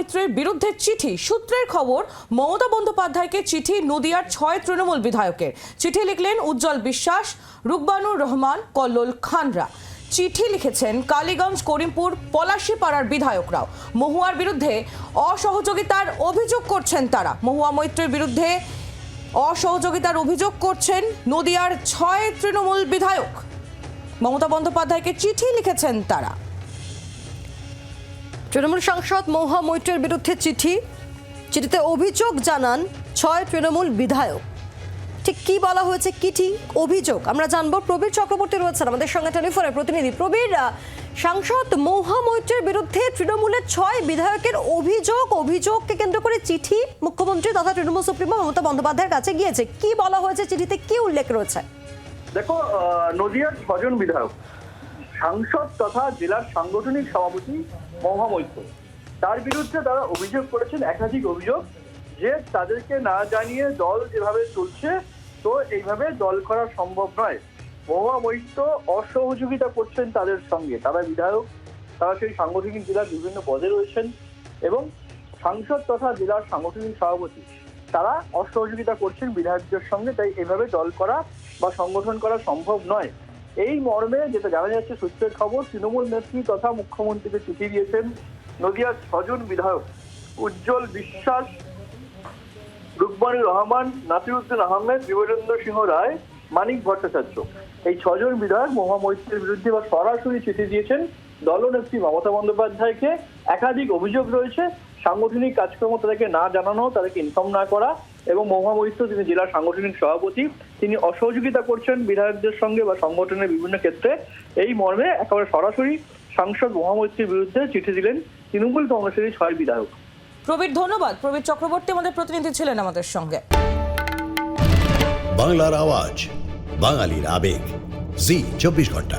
মৈত্রের বিরুদ্ধে চিঠি। সূত্রের খবর, মমতা বন্দ্যোপাধ্যায়কে চিঠি নদিয়ার ছয় তৃণমূল বিধায়কের। চিঠি লিখলেন উজ্জ্বল বিশ্বাস রুকবানুর রহমান, কল্লোল খানরা। চিঠি লিখেছেন কালীগঞ্জ করিমপুর পলাশীপাড়ার বিধায়করাও। মহুয়ার বিরুদ্ধে অসহযোগিতার অভিযোগ করছেন তারা। মহুয়া মৈত্রের বিরুদ্ধে অসহযোগিতার অভিযোগ করছেন নদিয়ার ছয় তৃণমূল বিধায়ক। মমতা বন্দ্যোপাধ্যায়কে চিঠি লিখেছেন তারা। তৃণমূল সাংসদ মহুয়া মৈত্রের বিরুদ্ধে চিঠি। চিঠিতে অভিযোগ জানান ছয় তৃণমূল বিধায়ক। ঠিক কি বলা হয়েছে, কি ঠিক অভিযোগ? আমরা জানব। প্রবীর চক্রবর্তী রয়েছেন আমাদের সঙ্গে টেলিফোনে প্রতিনিধি। প্রবীর সাংসদ মহুয়া মৈত্রের বিরুদ্ধে তৃণমূলের ছয় বিধায়কের অভিযোগ, অভিযোগকে কেন্দ্র করে চিঠি মুখ্যমন্ত্রী তথা তৃণমূল সুপ্রিমো মমতা বন্দ্যোপাধ্যায়ের কাছে গিয়েছে। কি বলা হয়েছে, চিঠিতে কি উল্লেখ রয়েছে? দেখো নদিয়ার ছজন বিধায়ক সাংসদ তথা জেলার সাংগঠনিক সভাপতি মহামৈত্র। তার বিরুদ্ধে তারা অভিযোগ করেছেন, একাধিক অভিযোগ, যে তাদেরকে না জানিয়ে দল যেভাবে চলছে, তো এইভাবে দল করা সম্ভব নয়। মহুয়া মৈত্র অসহযোগিতা করছেন তাদের সঙ্গে। তারা বিধায়ক, তারা সেই সাংগঠনিক জেলার বিভিন্ন পদে রয়েছেন এবং সাংসদ তথা জেলার সাংগঠনিক সভাপতি, তারা অসহযোগিতা করছেন বিধায়কদের সঙ্গে। তাই এভাবে দল করা বা সংগঠন করা সম্ভব নয়। এই মর্মে যেটা জানা যাচ্ছে, সূত্রের খবর, তৃণমূল নেত্রী তথা মুখ্যমন্ত্রীকে চিঠি দিয়েছেন নদিয়ার ছজন বিধায়ক। উজ্জ্বল বিশ্বাস রুকমানুর রহমান, নাসিরুদ্দিন আহমেদ বিবেচন্দ্র সিংহ রায়, মানিক ভট্টাচার্য। এই ছজন বিধায়ক মহা মৈত্রের বিরুদ্ধে বা সরাসরি চিঠি দিয়েছেন দলনেত্রী মমতা বন্দ্যোপাধ্যায়কে। একাধিক অভিযোগ রয়েছে, সাংগঠনিক কাজকর্ম তাদেরকে না জানানো, তাদেরকে ইনফর্ম না করা এবং মহা মৈত্র তিনি জেলার সাংগঠনিক সভাপতি তিনি অসহযোগিতা করছেন বিধায়কদের সঙ্গে বা সংগঠনের বিভিন্ন ক্ষেত্রে। এই মর্মে একেবারে সরাসরি সাংসদ মহামৈত্রীর বিরুদ্ধে চিঠি দিলেন তৃণমূল কংগ্রেসের ছয় বিধায়ক। প্রবীর ধন্যবাদ। প্রবীর চক্রবর্তী আমাদের প্রতিনিধি ছিলেন আমাদের সঙ্গে। বাংলার আওয়াজ বাঙালির আবেগ। জি চব্বিশ ঘণ্টা।